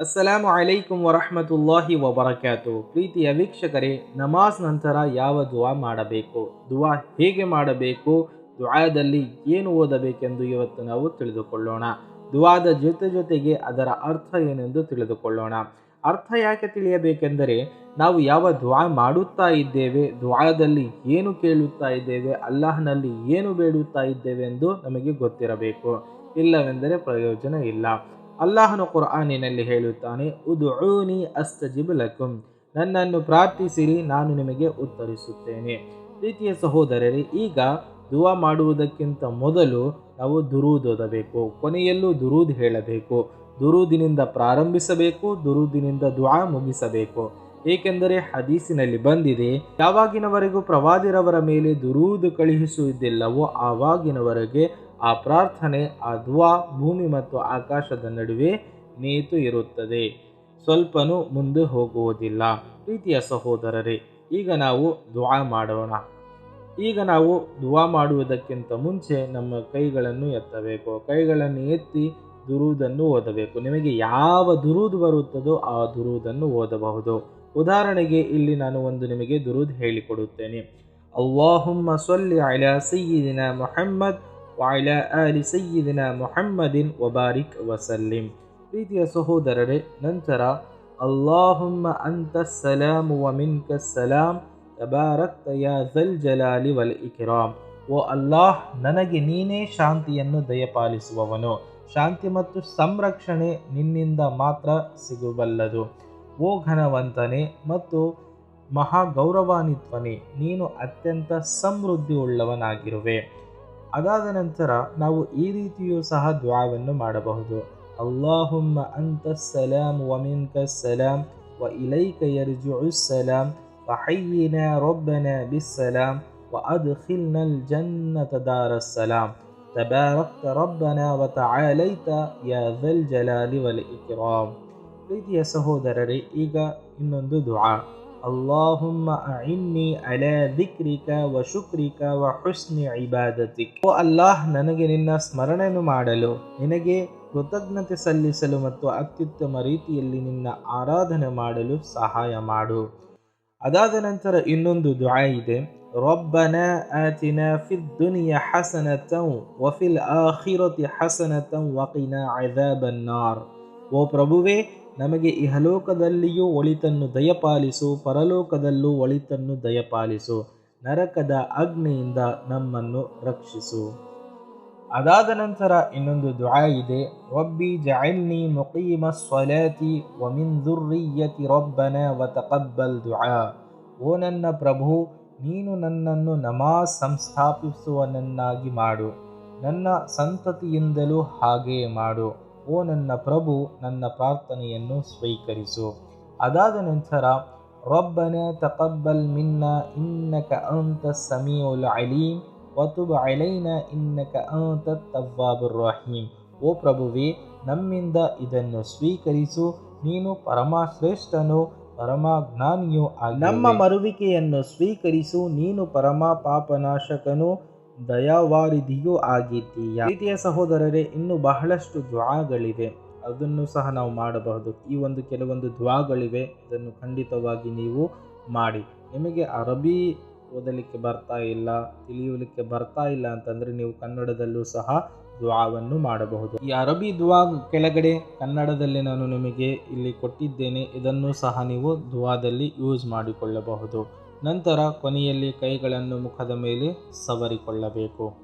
ಅಸ್ಸಲಾಮು ಅಲೈಕುಂ ವರಹಮತುಲ್ಲಾಹಿ ವಬರಕಾತು. ಪ್ರೀತಿಯ ವೀಕ್ಷಕರೇ, ನಮಾಜ್ ನಂತರ ಯಾವ ದುವಾ ಮಾಡಬೇಕು? ದುವಾ ಹೇಗೆ ಮಾಡಬೇಕು? ದುವಾದಲ್ಲಿ ಏನು ಓದಬೇಕೆಂದು ಇವತ್ತು ನಾವು ತಿಳಿದುಕೊಳ್ಳೋಣ. ದುವಾದ ಜೊತೆ ಜೊತೆಗೆ ಅದರ ಅರ್ಥ ಏನೆಂದು ತಿಳಿದುಕೊಳ್ಳೋಣ. ಅರ್ಥ ಯಾಕೆ ತಿಳಿಯಬೇಕೆಂದರೆ, ನಾವು ಯಾವ ದ್ವಾ ಮಾಡುತ್ತಾ ಇದ್ದೇವೆ, ದ್ವಾದಲ್ಲಿ ಏನು ಕೇಳುತ್ತಾ ಇದ್ದೇವೆ, ಅಲ್ಲಾಹನಲ್ಲಿ ಏನು ಬೇಡುತ್ತಾ ಇದ್ದೇವೆ ಎಂದು ನಮಗೆ ಗೊತ್ತಿರಬೇಕು. ಇಲ್ಲವೆಂದರೆ ಪ್ರಯೋಜನ ಇಲ್ಲ. ಅಲ್ಲಾಹನು ಕುರ್ಆನಿನಲ್ಲಿ ಹೇಳುತ್ತಾನೆ ಉದುನಿ ಅಸ್ತಜಿಬ್ ಲಕುಂ. ನನ್ನನ್ನು ಪ್ರಾರ್ಥಿಸಿರಿ, ನಾನು ನಿಮಗೆ ಉತ್ತರಿಸುತ್ತೇನೆ. ಪ್ರೀತಿಯ ಸಹೋದರರೇ, ಈಗ ದುವಾ ಮಾಡುವುದಕ್ಕಿಂತ ಮೊದಲು ನಾವು ದುರೂದ್ ಓದಬೇಕು. ಕೊನೆಯಲ್ಲೂ ದುರೂದ್ ಹೇಳಬೇಕು. ದುರೂದಿನಿಂದ ಪ್ರಾರಂಭಿಸಬೇಕು, ದುರೂದಿನಿಂದ ದುವಾ ಮುಗಿಸಬೇಕು. ಏಕೆಂದರೆ ಹದೀಸಿನಲ್ಲಿ ಬಂದಿದೆ, ಯಾವಾಗಿನವರೆಗೂ ಪ್ರವಾದಿರವರ ಮೇಲೆ ದುರೂದು ಕಳುಹಿಸುವುದಿಲ್ಲವೋ ಆವಾಗಿನವರೆಗೆ ಆ ಪ್ರಾರ್ಥನೆ, ಆ ದುವಾ ಭೂಮಿ ಮತ್ತು ಆಕಾಶದ ನಡುವೆ ನೇತು ಇರುತ್ತದೆ. ಸ್ವಲ್ಪನೂ ಮುಂದೆ ಹೋಗುವುದಿಲ್ಲ. ಪ್ರೀತಿಯ ಸಹೋದರರೇ, ಈಗ ನಾವು ದುವಾ ಮಾಡೋಣ. ಈಗ ನಾವು ದುವಾ ಮಾಡುವುದಕ್ಕಿಂತ ಮುಂಚೆ ನಮ್ಮ ಕೈಗಳನ್ನು ಎತ್ತಬೇಕು. ಕೈಗಳನ್ನು ಎತ್ತಿ ದುರುವುದನ್ನು ಓದಬೇಕು. ನಿಮಗೆ ಯಾವ ದುರುದು ಬರುತ್ತದೋ ಆ ದುರುವುದನ್ನು ಓದಬಹುದು. ಉದಾಹರಣೆಗೆ, ಇಲ್ಲಿ ನಾನು ಒಂದು ನಿಮಗೆ ದುರುದ್ ಹೇಳಿಕೊಡುತ್ತೇನೆ. ಅಲ್ಲಾಹುಮ್ಮ ಸೊಲ್ಲಿ ಅಲ ಸಯ್ಯಿದಿನ ಮೊಹಮ್ಮದ್ ವಾಯ್ಲ ಅಲಿ ಸಯ್ಯಿದಿನ ಮೊಹಮ್ಮದಿನ್ ವಬಾರಿಕ್ ವಸಲ್ಲಿಂ ಪ್ರೀತಿಯ ಸಹೋದರರೇ ನಂತರ ಅಲ್ಲಾಹುಮ್ಮ ಅಂತ ಸಲಾಮ್ ವ ಮಿನ್ಕ ಸಲಾಮ್ ತಬಾರಕ್ತ ಯಾ ಜಲ್ ಜಲಾಲಿ ವಲ್ ಇಕಿರಾಮ್ ಓ ಅಲ್ಲಾಹ್ ನನಗೆ ನೀನೇ ಶಾಂತಿಯನ್ನು ದಯಪಾಲಿಸುವವನು. ಶಾಂತಿ ಮತ್ತು ಸಂರಕ್ಷಣೆ ನಿನ್ನಿಂದ ಮಾತ್ರ ಸಿಗಬಲ್ಲದು ಓ ಘನವಂತನೆ ಮತ್ತು ಮಹಾ ಗೌರವಾನ್ವಿತ್ವನೇ ನೀನು ಅತ್ಯಂತ ಸಮೃದ್ಧಿ ಉಳ್ಳವನಾಗಿರುವೆ ಅದಾದ ನಂತರ ನಾವು ಈ ರೀತಿಯೂ ಸಹ ದ್ವಾವನ್ನು ಮಾಡಬಹುದು. ಅಲ್ಲಾಹುಮ್ಮ ಅಂತ ಸಲಾಂ ವಮಿನ್ಕ ಸಲಾಂ ವ ಇಲೈಕ ಯರ್ಜುಉ ಸಲಾಂ ವ ಹೈಯಿನ ರೊಬ್ಬನ ಬಿಸ್ಸಲಾಂ ವ ಅದ್ಖಿಲ್ನ ಜನ್ನತ ದಾರ ಸಲಾಂ ತಬಾರಕ್ತ ರಬ್ಬನ ವ ತಆಲೈತ ಯಾ ذل ಜಲಾಲಿ ವಲ್ ಇಕ್ರಾಮ್ ಪ್ರೀತಿಯ ಸಹೋದರರೇ, ಈಗ ಇನ್ನೊಂದು ದುಆ. ಅಲ್ಲಾಹುಮ್ಮ ಅಇನ್ನಿ ಅಲಾ ದಿಕ್ರಿಕ ವ ಶುಕ್ರಿಕ ವ ಹುಸ್ನಿ ಇಬಾದತಿಕ್ ಓ ಅಲ್ಲಾಹ್ ನನಗೆ ನಿನ್ನ ಸ್ಮರಣೆಯನ್ನು ಮಾಡಲು ನಿನಗೆ ಕೃತಜ್ಞತೆ ಸಲ್ಲಿಸಲು ಮತ್ತು ಅತ್ಯುತ್ತಮ ರೀತಿಯಲ್ಲಿ ನಿನ್ನ ಆರಾಧನೆ ಮಾಡಲು ಸಹಾಯ ಮಾಡು ಅದಾದ ನಂತರ ಇನ್ನೊಂದು ದುಆ ಇದೆ ربنا آتنا في الدنيا حسنة وفي الآخرة حسنة وقنا عذاب النار ಓ ಪ್ರಭುವೇ ನಮಗೆ ಇಹಲೋಕದಲ್ಲಿಯೂ ಒಳಿತನ್ನು ದಯಪಾಲಿಸು, ಪರಲೋಕದಲ್ಲೂ ಒಳಿತನ್ನು ದಯಪಾಲಿಸು. ನರಕದ ಅಗ್ನಿಯಿಂದ ನಮ್ಮನ್ನು ರಕ್ಷಿಸು. ಅದಾದ ನಂತರ ಇನ್ನೊಂದು ದ್ವಾ ಇದೆ. ರಬ್ಬಿ ಜಅಲ್ನಿ ಮುಕೀಮ ಸ್ವಲಾತಿ ವ ರೊಬ್ಬನ ರಬ್ಬನ ವ ತಕಬ್ಬಲ್ ದುಆ. ಓ ನನ್ನ ಪ್ರಭು, ನೀನು ನನ್ನನ್ನು ನಮಾಜ್ ಸಂಸ್ಥಾಪಿಸುವನನ್ನಾಗಿ ಮಾಡು. ನನ್ನ ಸಂತತಿಯಿಂದಲೂ ಹಾಗೆಯೇ ಮಾಡು. ಓ ನನ್ನ ಪ್ರಭು, ನನ್ನ ಪ್ರಾರ್ಥನೆಯನ್ನು ಸ್ವೀಕರಿಸು. ಅದಾದ ನಂತರ, ರಬ್ಬನ ತಕಬ್ಬಲ್ ಮಿನ್ನ ಇನ್ನಕ ಅಂತ ಸಮೀಉಲ್ ಅಲೀಮ್, ವತುಬ್ ಅಲೈನ ಇನ್ನಕ ಅಂತ ತವ್ವಾಬುರ್ ರಹೀಮ್. ಓ ಪ್ರಭುವೇ, ನಮ್ಮಿಂದ ಇದನ್ನು ಸ್ವೀಕರಿಸು. ನೀನು ಪರಮಶ್ರೇಷ್ಠನು ಪರಮ ಜ್ಞಾನಿಯು ನಮ್ಮ ಮರುವಿಕೆಯನ್ನು ಸ್ವೀಕರಿಸು. ನೀನು ಪರಮ ಪಾಪನಾಶಕನು ದಯಾವಾರಿಧಿಯೂ ಆಗಿದ್ದೀಯ? ಪ್ರೀತಿಯ ಸಹೋದರರೇ, ಇನ್ನು ಬಹಳಷ್ಟು ದ್ವಾಗಳಿವೆ. ಅದನ್ನು ಸಹ ನಾವು ಮಾಡಬಹುದು. ಈ ಒಂದು ಕೆಲವೊಂದು ದ್ವಾಗಳಿವೆ. ಅದನ್ನು ಖಂಡಿತವಾಗಿ ನೀವು ಮಾಡಿ. ನಿಮಗೆ ಅರಬಿ ಓದಲಿಕ್ಕೆ ಬರ್ತಾ ಇಲ್ಲ, ತಿಳಿಯಲಿಕ್ಕೆ ಬರ್ತಾ ಇಲ್ಲ ಅಂತಂದರೆ ನೀವು ಕನ್ನಡದಲ್ಲೂ ಸಹ ದ್ವಾವನ್ನು ಮಾಡಬಹುದು. ಈ ಅರಬಿ ದ್ವಾ ಕೆಳಗಡೆ ಕನ್ನಡದಲ್ಲಿ ನಾನು ನಿಮಗೆ ಇಲ್ಲಿ ಕೊಟ್ಟಿದ್ದೇನೆ. ಇದನ್ನು ಸಹ ನೀವು ದ್ವಾದಲ್ಲಿ ಯೂಸ್ ಮಾಡಿಕೊಳ್ಳಬಹುದು. ನಂತರ ಕೊನೆಯಲ್ಲಿ ಕೈಗಳನ್ನು ಮುಖದ ಮೇಲೆ ಸವರಿಕೊಳ್ಳಬೇಕು.